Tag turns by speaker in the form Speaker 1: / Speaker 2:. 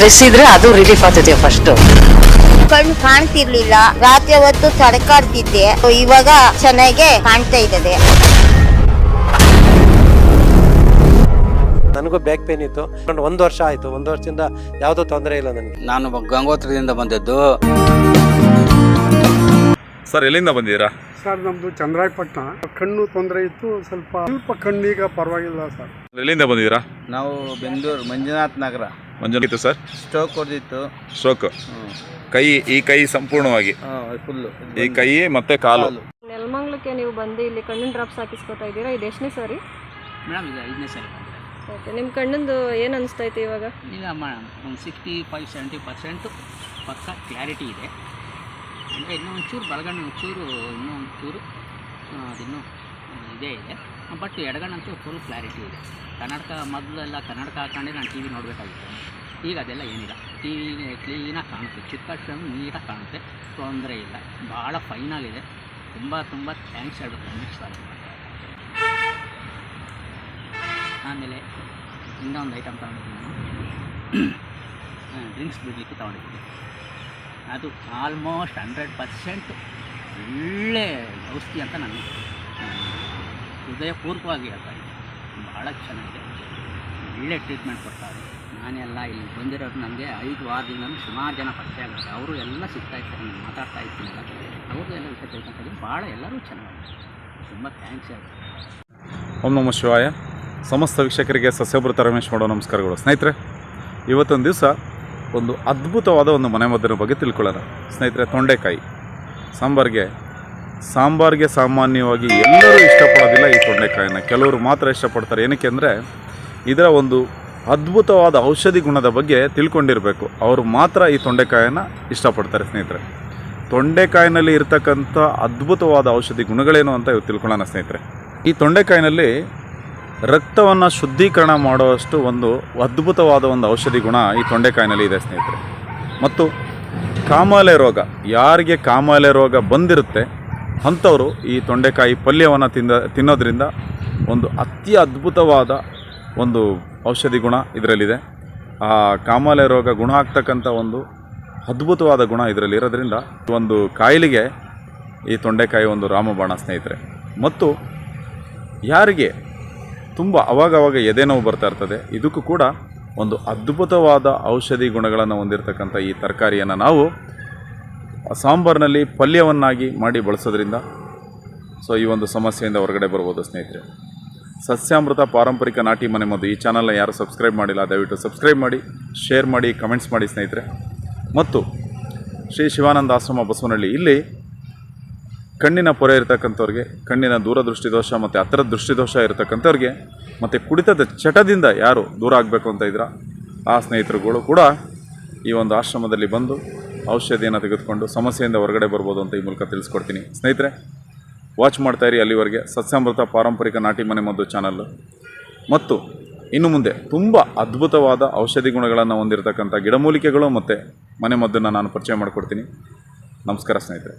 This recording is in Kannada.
Speaker 1: ಡ್ರೆಸ್ ಇದ್ರೆ ಅದು ರಿಲೀಫ್ ಆಗ್ತದೆ ಫಸ್ಟ್
Speaker 2: ಕಣ್ಣು ಕಾಣ್ತಿರ್ಲಿಲ್ಲ. ರಾತ್ರಿ ಹೊತ್ತು ತಡಕಾಡ್ತಿದ್ದೆ. ಇವಾಗ ಚೆನ್ನಾಗೆ ಕಾಣ್ತಾ ಇದ್ದದೆ
Speaker 3: ನನಗೂ ಬ್ಯಾಕ್ ಪೇನ್ ಇತ್ತು. ಒಂದು ಒಂದು ವರ್ಷ ಆಯ್ತು. ಒಂದು ವರ್ಷದಿಂದ ಯಾವುದೂ ತೊಂದರೆ ಇಲ್ಲ ನನಗೆ.
Speaker 4: ನಾನು ಗಂಗೋತ್ರದಿಂದ ಬಂದದ್ದು.
Speaker 5: ಸರ್ ಎಲ್ಲಿಂದ ಬಂದಿದ್ದೀರಾ?
Speaker 6: ಸರ್ ನಮ್ದು ಚಂದ್ರಾಯಪಟ್ಟಣ. ಕಣ್ಣು ತೊಂದರೆ ಇತ್ತು. ಸ್ವಲ್ಪ ಸ್ವಲ್ಪ ಕಣ್ಣೀಗ ಪರವಾಗಿಲ್ಲ ಸರ್.
Speaker 5: ಎಲ್ಲಿಂದ ಬಂದಿದ್ದೀರಾ?
Speaker 4: ನಾವು ಬೆಂಗಳೂರು ಮಂಜುನಾಥ್ ನಗರ.
Speaker 5: ಮಂಜುನಾಥ್? ಇತ್ತು ಸರ್.
Speaker 4: ಸ್ಟೋಕ್ ಹೊಡೆದಿತ್ತು.
Speaker 5: ಸ್ಟ್ರೋಕ್ ಕೈ ಈ ಕೈ ಸಂಪೂರ್ಣವಾಗಿ.
Speaker 4: ಫುಲ್ಲು
Speaker 5: ಈ ಕೈ ಮತ್ತೆ ಕಾಲು.
Speaker 7: ನೆಲಮಂಗ್ಲಕ್ಕೆ ನೀವು ಬಂದು ಇಲ್ಲಿ ಕಣ್ಣಿನ ಡ್ರಾಪ್ಸ್ ಹಾಕಿಸ್ಕೊತಾ ಇದ್ದೀರಾ? ಇದು ಎಷ್ಟನೇ ಸಾರಿ?
Speaker 8: ಮೇಡಮ್ ಇದು ಐದನೇ ಸರಿ.
Speaker 7: ಓಕೆ ನಿಮ್ಮ ಕಣ್ಣಿಂದು ಏನು ಅನಿಸ್ತೈತೆ ಇವಾಗ?
Speaker 8: ಈಗ ಮೇಡಮ್ ಒಂದು ಸಿಕ್ಸ್ಟಿ ಫೈವ್ ಸೆವೆಂಟಿ ಪರ್ಸೆಂಟು ಪಕ್ಕ ಕ್ಲಾರಿಟಿ ಇದೆ. ಅಂದರೆ ಇನ್ನೂ ಒಂಚೂರು ಬಲಗಣ್ಣ ಒಂಚೂರು ಇನ್ನೂ ಒಂಚೂರು ಅದಿನ್ನೂ ಇದೇ ಇದೆ. ಬಟ್ ಎಡಗಣ್ಣಂತೂ ಫುಲ್ ಕ್ಲಾರಿಟಿ ಇದೆ. ಕನ್ನಡಕ, ಮೊದಲೆಲ್ಲ ಕನ್ನಡಕ ಹಾಕೊಂಡೆ ನಾನು ಟಿ ವಿ ನೋಡಬೇಕಾಗಿತ್ತು. ಈಗ ಅದೆಲ್ಲ ಏನಿಲ್ಲ. ಟಿ ವಿ ಕ್ಲೀನಾಗಿ ಕಾಣುತ್ತೆ. ಚಿಕ್ಕ ಅಕ್ಷರ ನೀಟಾಗಿ ಕಾಣುತ್ತೆ. ತೊಂದರೆ ಇಲ್ಲ. ಭಾಳ ಫೈನಾಗಿದೆ ತುಂಬ ತುಂಬ ಥ್ಯಾಂಕ್ಸ್ ಹೇಳ್ಬೇಕು ಮಿಕ್ಸ್ ಆಮೇಲೆ ಇನ್ನೊಂದು ಐಟಮ್ ತೊಗೊಂಡಿದ್ದೀನಿ ಡ್ರಿಂಕ್ಸ್ ಬಿಡಲಿಕ್ಕೆ ತೊಗೊಂಡಿದ್ದೀನಿ. ಅದು ಆಲ್ಮೋಸ್ಟ್ ಹಂಡ್ರೆಡ್ ಪರ್ಸೆಂಟ್ ಒಳ್ಳೆ ಔಷಧಿ ಅಂತ ನಾನು ಹೃದಯಪೂರ್ವಕವಾಗಿ ಹೇಳ್ತಾ ಇದ್ದೀನಿ. ಭಾಳ ಚೆನ್ನಾಗಿದೆ. ಒಳ್ಳೆ ಟ್ರೀಟ್ಮೆಂಟ್ ಕೊಡ್ತಾರೆ. ನಾನೆಲ್ಲ ಇಲ್ಲಿ ಬಂದಿರೋರು ನನಗೆ ಐದು ವಾರದಿಂದ ಸುಮಾರು ಜನ ಪರಿಚಯ ಆಗುತ್ತೆ. ಅವರು ಎಲ್ಲ ಸಿಗ್ತಾ ಇರ್ತಾರೆ, ನಾನು ಮಾತಾಡ್ತಾ ಇರ್ತೀನಿ ಅವ್ರದ್ದು ಎಲ್ಲ ವಿಷಯ ತಿಳ್ಕೊಂತೀನಿ ಭಾಳ ಎಲ್ಲರೂ ಚೆನ್ನಾಗಿದೆ. ತುಂಬ ಥ್ಯಾಂಕ್ಸ್ ಹೇಳ್ತಾರೆ
Speaker 5: ಓಂ ನಮ ಶಿವಾಯ. ಸಮಸ್ತ ವೀಕ್ಷಕರಿಗೆ ಸಸ್ಯಭೃತ ರಮೇಶ್ ಮಾಡೋ ನಮಸ್ಕಾರಗಳು. ಸ್ನೇಹಿತರೆ, ಇವತ್ತೊಂದು ದಿವಸ ಒಂದು ಅದ್ಭುತವಾದ ಒಂದು ಮನೆಮದ್ದಿನ ಬಗ್ಗೆ ತಿಳ್ಕೊಳ್ಳೋಣ. ಸ್ನೇಹಿತರೆ, ತೊಂಡೆಕಾಯಿ. ಸಾಂಬಾರಿಗೆ ಸಾಂಬಾರಿಗೆ ಸಾಮಾನ್ಯವಾಗಿ ಎಲ್ಲರೂ ಇಷ್ಟಪಡೋದಿಲ್ಲ ಈ ತೊಂಡೆಕಾಯಿನ. ಕೆಲವರು ಮಾತ್ರ ಇಷ್ಟಪಡ್ತಾರೆ. ಏನಕ್ಕೆ ಅಂದರೆ ಇದರ ಒಂದು ಅದ್ಭುತವಾದ ಔಷಧಿ ಗುಣದ ಬಗ್ಗೆ ತಿಳ್ಕೊಂಡಿರಬೇಕು. ಅವರು ಮಾತ್ರ ಈ ತೊಂಡೆಕಾಯನ್ನು ಇಷ್ಟಪಡ್ತಾರೆ ಸ್ನೇಹಿತರೆ. ತೊಂಡೆಕಾಯಿನಲ್ಲಿ ಇರತಕ್ಕಂಥ ಅದ್ಭುತವಾದ ಔಷಧಿ ಗುಣಗಳೇನು ಅಂತ ಇವತ್ತು ತಿಳ್ಕೊಳ್ಳೋಣ ಸ್ನೇಹಿತರೆ. ಈ ತೊಂಡೆಕಾಯಿನಲ್ಲಿ ರಕ್ತವನ್ನು ಶುದ್ಧೀಕರಣ ಮಾಡುವಷ್ಟು ಒಂದು ಅದ್ಭುತವಾದ ಒಂದು ಔಷಧಿ ಗುಣ ಈ ತೊಂಡೆಕಾಯಿನಲ್ಲಿ ಇದೆ ಸ್ನೇಹಿತರೆ. ಮತ್ತು ಕಾಮಾಲೆ ರೋಗ. ಯಾರಿಗೆ ಕಾಮಾಲೆ ರೋಗ ಬಂದಿರುತ್ತೆ ಅಂಥವರು ಈ ತೊಂಡೆಕಾಯಿ ಪಲ್ಯವನ್ನು ತಿಂದ ತಿನ್ನೋದ್ರಿಂದ ಒಂದು ಅತಿ ಅದ್ಭುತವಾದ ಒಂದು ಔಷಧಿ ಗುಣ ಇದರಲ್ಲಿದೆ. ಆ ಕಾಮಾಲೆ ರೋಗ ಗುಣ ಆಗ್ತಕ್ಕಂಥ ಒಂದು ಅದ್ಭುತವಾದ ಗುಣ ಇದರಲ್ಲಿ ಇರೋದ್ರಿಂದ ಒಂದು ಕಾಯಿಲೆಗೆ ಈ ತೊಂಡೆಕಾಯಿ ಒಂದು ರಾಮಬಾಣ ಸ್ನೇಹಿತರೆ. ಮತ್ತು ಯಾರಿಗೆ ತುಂಬ ಅವಾಗವಾಗ ಎದೆನೋವು ಬರ್ತಾ ಇರ್ತದೆ, ಇದಕ್ಕೂ ಕೂಡ ಒಂದು ಅದ್ಭುತವಾದ ಔಷಧಿ ಗುಣಗಳನ್ನು ಹೊಂದಿರತಕ್ಕಂಥ ಈ ತರಕಾರಿಯನ್ನು ನಾವು ಸಾಂಬಾರಿನಲ್ಲಿ ಪಲ್ಯವನ್ನಾಗಿ ಮಾಡಿ ಬಳಸೋದ್ರಿಂದ ಸೊ ಈ ಒಂದು ಸಮಸ್ಯೆಯಿಂದ ಹೊರಗಡೆ ಬರ್ಬೋದು ಸ್ನೇಹಿತರೆ. ಸಸ್ಯಾಮೃತ ಪಾರಂಪರಿಕ ನಾಟಿ ಮನೆ ಮದ್ದು ಈ ಚಾನಲ್ನ ಯಾರು ಸಬ್ಸ್ಕ್ರೈಬ್ ಮಾಡಿಲ್ಲ, ದಯವಿಟ್ಟು ಸಬ್ಸ್ಕ್ರೈಬ್ ಮಾಡಿ, ಶೇರ್ ಮಾಡಿ, ಕಮೆಂಟ್ಸ್ ಮಾಡಿ ಸ್ನೇಹಿತರೆ. ಮತ್ತು ಶ್ರೀ ಶಿವಾನಂದ ಆಶ್ರಮ ಬಸವನಹಳ್ಳಿ, ಇಲ್ಲಿ ಕಣ್ಣಿನ ಪೊರೆ ಇರತಕ್ಕಂಥವ್ರಿಗೆ, ಕಣ್ಣಿನ ದೂರದೃಷ್ಟಿ ದೋಷ ಮತ್ತು ಹತ್ತಿರದ ದೃಷ್ಟಿದೋಷ ಇರತಕ್ಕಂಥವ್ರಿಗೆ, ಮತ್ತು ಕುಡಿತದ ಚಟದಿಂದ ಯಾರು ದೂರ ಆಗಬೇಕು ಅಂತ ಇದ್ರ ಆ ಸ್ನೇಹಿತರುಗಳು ಕೂಡ ಈ ಒಂದು ಆಶ್ರಮದಲ್ಲಿ ಬಂದು ಔಷಧಿಯನ್ನು ತೆಗೆದುಕೊಂಡು ಸಮಸ್ಯೆಯಿಂದ ಹೊರಗಡೆ ಬರ್ಬೋದು ಅಂತ ಈ ಮೂಲಕ ತಿಳಿಸ್ಕೊಡ್ತೀನಿ. ಸ್ನೇಹಿತರೆ ವಾಚ್ ಮಾಡ್ತಾಯಿರಿ ಅಲ್ಲಿವರೆಗೆ. ಸಸ್ಯಾಮೃತ ಪಾರಂಪರಿಕ ನಾಟಿ ಮನೆ ಮದ್ದು ಚಾನಲ್ಲು ಮತ್ತು ಇನ್ನು ಮುಂದೆ ತುಂಬ ಅದ್ಭುತವಾದ ಔಷಧಿ ಗುಣಗಳನ್ನು ಹೊಂದಿರತಕ್ಕಂಥ ಗಿಡಮೂಲಿಕೆಗಳು ಮತ್ತು ಮನೆ ಮದ್ದನ್ನು ನಾನು ಪರಿಚಯ ಮಾಡಿಕೊಡ್ತೀನಿ. ನಮಸ್ಕಾರ ಸ್ನೇಹಿತರೆ.